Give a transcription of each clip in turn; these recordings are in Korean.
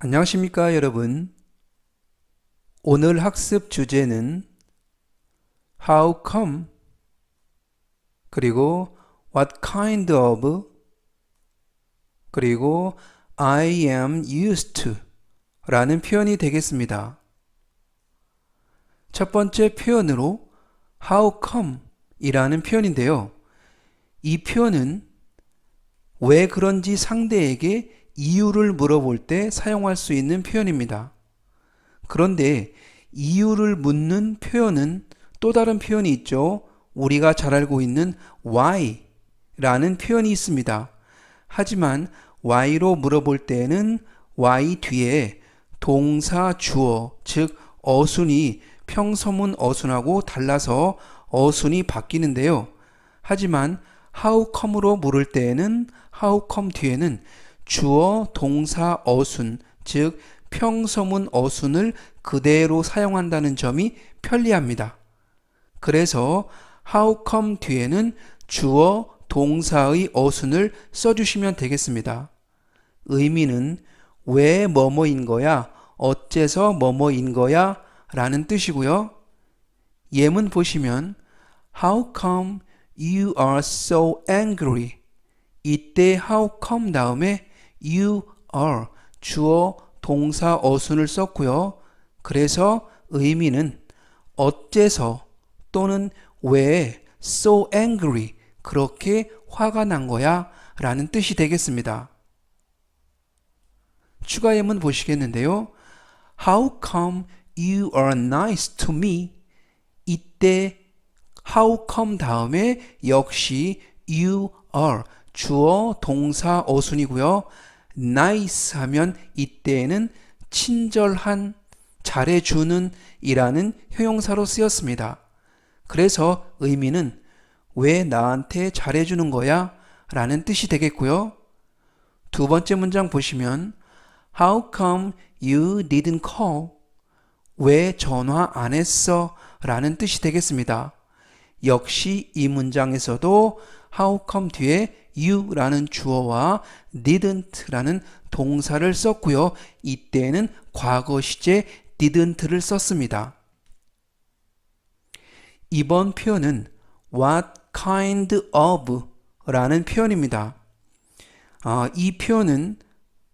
안녕하십니까 여러분. 오늘 학습 주제는 how come 그리고 what kind of 그리고 I am used to 라는 표현이 되겠습니다. 첫 번째 표현으로 how come 이라는 표현인데요. 이 표현은 왜 그런지 상대에게 이유를 물어볼 때 사용할 수 있는 표현입니다. 그런데 이유를 묻는 표현은 또 다른 표현이 있죠. 우리가 잘 알고 있는 why 라는 표현이 있습니다. 하지만 why로 물어볼 때에는 why 뒤에 동사 주어, 즉 어순이 평서문 어순하고 달라서 어순이 바뀌는데요. 하지만 how come으로 물을 때에는 how come 뒤에는 주어, 동사, 어순, 즉 평서문 어순을 그대로 사용한다는 점이 편리합니다. 그래서 how come 뒤에는 주어, 동사의 어순을 써주시면 되겠습니다. 의미는 왜 뭐뭐인 거야, 어째서 뭐뭐인 거야 라는 뜻이고요. 예문 보시면 How come you are so angry? 이때 how come 다음에 you are 주어 동사 어순을 썼고요. 그래서 의미는 어째서 또는 왜 so angry 그렇게 화가 난 거야 라는 뜻이 되겠습니다. 추가 예문 보시겠는데요. How come you are nice to me? 이때 how come 다음에 역시 you are 주어 동사 어순이고요. nice 하면 이때에는 친절한 잘해주는 이라는 형용사로 쓰였습니다. 그래서 의미는 왜 나한테 잘해주는 거야? 라는 뜻이 되겠고요. 두 번째 문장 보시면 How come you didn't call? 왜 전화 안 했어? 라는 뜻이 되겠습니다. 역시 이 문장에서도 how come 뒤에 you라는 주어와 didn't라는 동사를 썼고요. 이때는 과거 시제 didn't를 썼습니다. 이번 표현은 what kind of 라는 표현입니다. 아, 이 표현은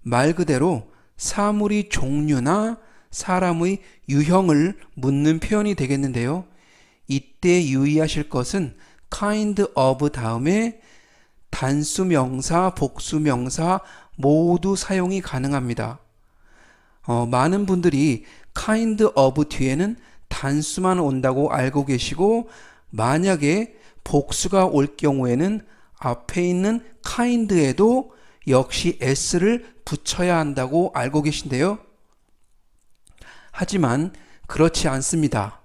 말 그대로 사물의 종류나 사람의 유형을 묻는 표현이 되겠는데요. 이때 유의하실 것은 kind of 다음에 단수 명사, 복수 명사 모두 사용이 가능합니다. 어, 많은 분들이 kind of 뒤에는 단수만 온다고 알고 계시고 만약에 복수가 올 경우에는 앞에 있는 kind에도 역시 s를 붙여야 한다고 알고 계신데요. 하지만 그렇지 않습니다.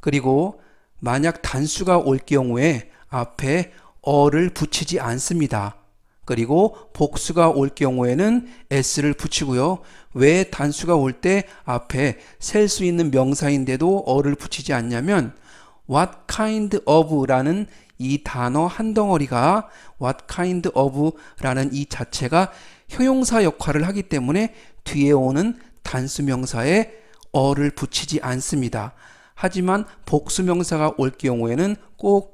그리고 만약 단수가 올 경우에 앞에 어를 붙이지 않습니다. 그리고 복수가 올 경우에는 s를 붙이고요. 왜 단수가 올 때 앞에 셀 수 있는 명사인데도 어를 붙이지 않냐면 what kind of라는 이 단어 한 덩어리가 what kind of라는 이 자체가 형용사 역할을 하기 때문에 뒤에 오는 단수 명사에 어를 붙이지 않습니다. 하지만 복수 명사가 올 경우에는 꼭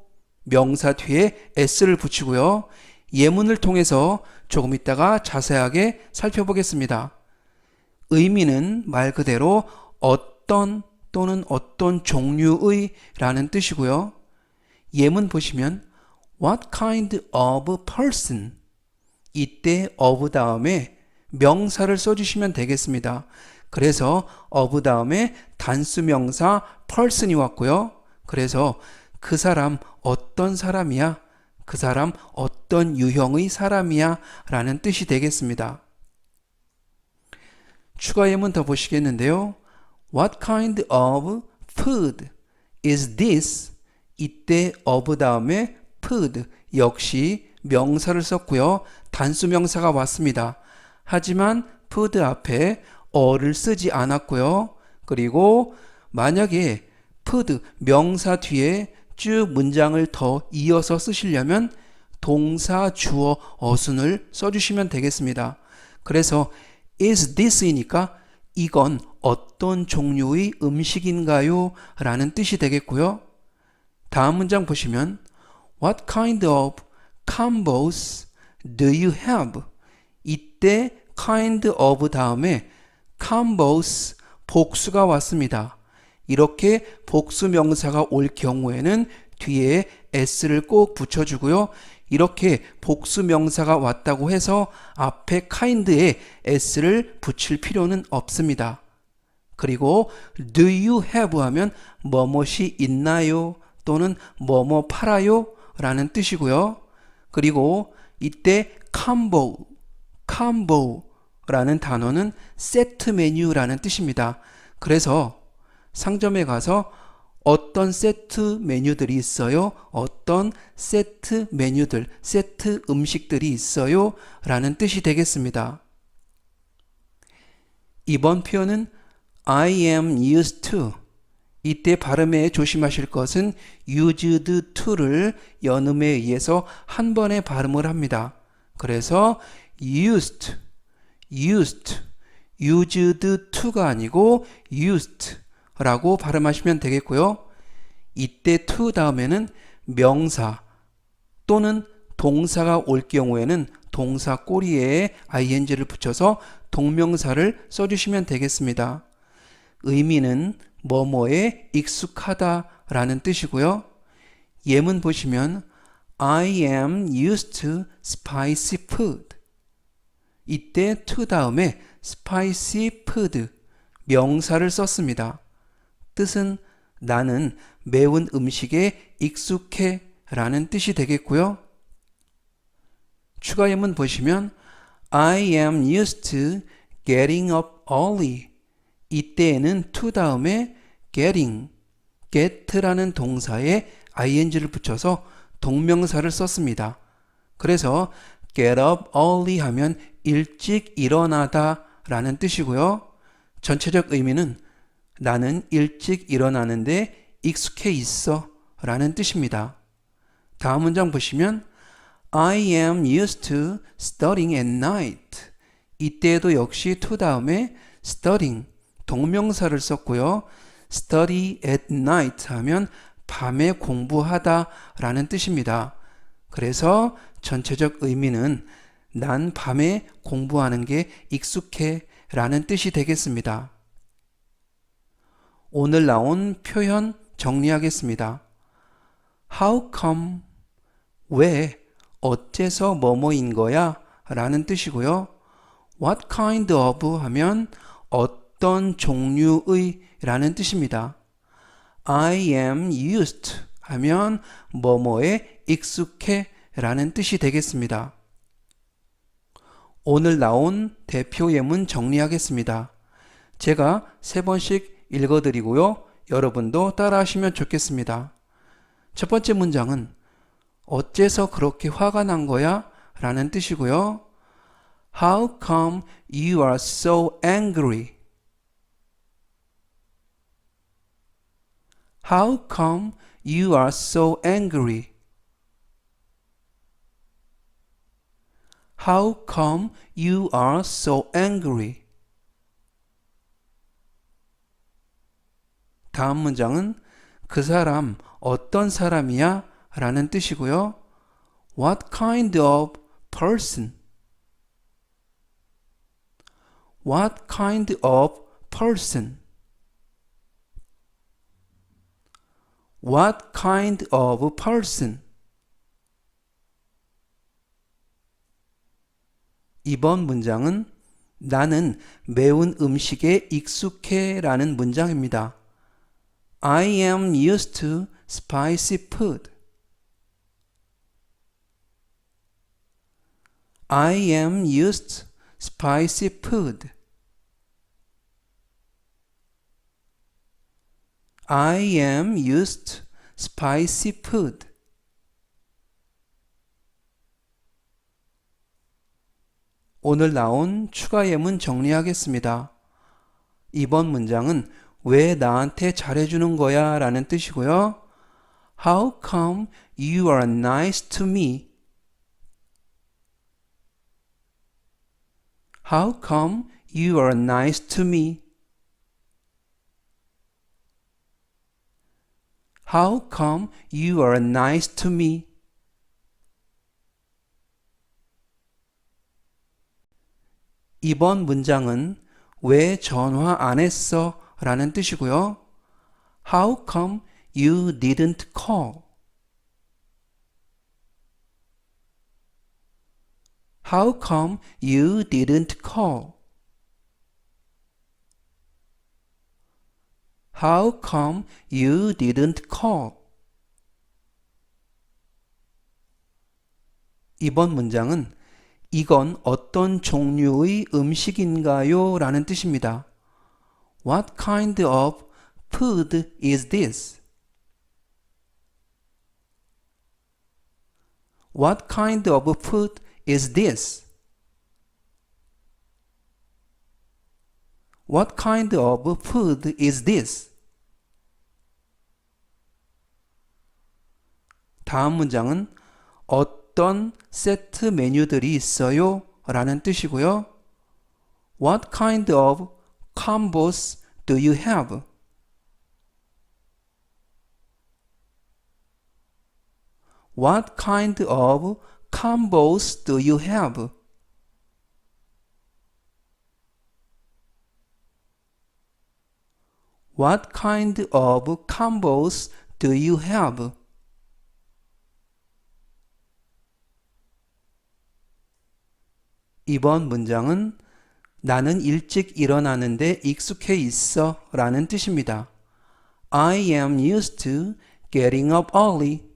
명사 뒤에 s를 붙이고요. 예문을 통해서 조금 있다가 자세하게 살펴보겠습니다. 의미는 말 그대로 어떤 또는 어떤 종류의 라는 뜻이고요. 예문 보시면 what kind of person 이때 of 다음에 명사를 써주시면 되겠습니다. 그래서 of 다음에 단수 명사 person이 왔고요. 그래서 그 사람 어떤 사람이야? 그 사람 어떤 유형의 사람이야? 라는 뜻이 되겠습니다. 추가 예문 더 보시겠는데요. What kind of food is this? 이때 of 다음에 food 역시 명사를 썼고요. 단수 명사가 왔습니다. 하지만 food 앞에 어를 쓰지 않았고요. 그리고 만약에 food 명사 뒤에 쭉 문장을 더 이어서 쓰시려면 동사 주어 어순을 써주시면 되겠습니다. 그래서 is this이니까 이건 어떤 종류의 음식인가요? 라는 뜻이 되겠고요. 다음 문장 보시면 What kind of combos do you have? 이때 kind of 다음에 combos 복수가 왔습니다. 이렇게 복수 명사가 올 경우에는 뒤에 s를 꼭 붙여주고요. 이렇게 복수 명사가 왔다고 해서 앞에 kind에 s를 붙일 필요는 없습니다. 그리고 do you have 하면 뭐뭇이 있나요? 또는 뭐뭐 팔아요? 라는 뜻이고요. 그리고 이때 combo, combo라는 단어는 세트 메뉴라는 뜻입니다. 그래서 상점에 가서 어떤 세트 메뉴들이 있어요? 어떤 세트 메뉴들, 세트 음식들이 있어요? 라는 뜻이 되겠습니다. 이번 표현은 I am used to. 이때 발음에 조심하실 것은 used to를 연음에 의해서 한 번에 발음을 합니다. 그래서 used, used, used to가 아니고 used 라고 발음하시면 되겠고요. 이때 to 다음에는 명사 또는 동사가 올 경우에는 동사 꼬리에 ing를 붙여서 동명사를 써주시면 되겠습니다. 의미는 뭐뭐에 익숙하다 라는 뜻이고요. 예문 보시면 I am used to spicy food. 이때 to 다음에 spicy food 명사를 썼습니다. 뜻은 나는 매운 음식에 익숙해 라는 뜻이 되겠고요. 추가 예문 보시면 I am used to getting up early. 이때에는 to 다음에 getting, get라는 동사에 ing를 붙여서 동명사를 썼습니다. 그래서 get up early 하면 일찍 일어나다 라는 뜻이고요. 전체적 의미는 나는 일찍 일어나는데 익숙해 있어 라는 뜻입니다. 다음 문장 보시면 I am used to studying at night. 이때에도 역시 to 다음에 studying 동명사를 썼고요. study at night 하면 밤에 공부하다 라는 뜻입니다. 그래서 전체적 의미는 난 밤에 공부하는 게 익숙해 라는 뜻이 되겠습니다. 오늘 나온 표현 정리하겠습니다. How come? 왜? 어째서 뭐뭐인 거야? 라는 뜻이고요. What kind of 하면 어떤 종류의 라는 뜻입니다. I am used 하면 뭐뭐에 익숙해 라는 뜻이 되겠습니다. 오늘 나온 대표 예문 정리하겠습니다. 제가 세 번씩 읽어드리고요. 여러분도 따라하시면 좋겠습니다. 첫 번째 문장은 어째서 그렇게 화가 난 거야? 라는 뜻이고요. How come you are so angry? How come you are so angry? How come you are so angry? 다음 문장은 그 사람 어떤 사람이야? 라는 뜻이고요. What kind of person? What kind of person? What kind of person? 이번 문장은 나는 매운 음식에 익숙해 라는 문장입니다. I am used to spicy food. I am used spicy food. I am used spicy food. 오늘 나온 추가 예문 정리하겠습니다. 이번 문장은 왜 나한테 잘해주는 거야? 라는 뜻이고요. How come you are nice to me? How come you are nice to me? How come you are nice to me? 이번 문장은 왜 전화 안 했어? 라는 뜻이고요. How come you didn't call? How come you didn't call? How come you didn't call? 이번 문장은 이건 어떤 종류의 음식인가요? 라는 뜻입니다. What kind of food is this? What kind of food is this? What kind of food is this? 다음 문장은 어떤 세트 메뉴들이 있어요? 라는 뜻이고요. What kind of combos do you have? What kind of combos do you have? What kind of combos do you have? 이번 문장은 나는 일찍 일어나는데 익숙해 있어 라는 뜻입니다. I am used to getting up early.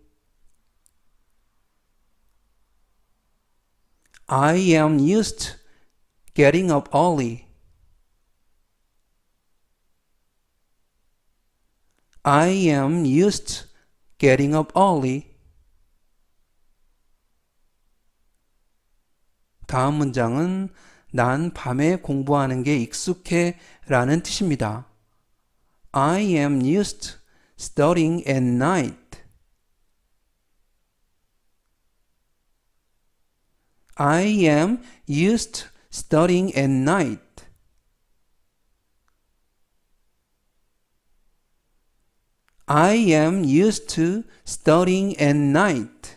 I am used to getting up early. I am used to getting up early. 다음 문장은 난 밤에 공부하는 게 익숙해 라는 뜻입니다. I am used studying at night. I am used studying at night. I am used to studying at night.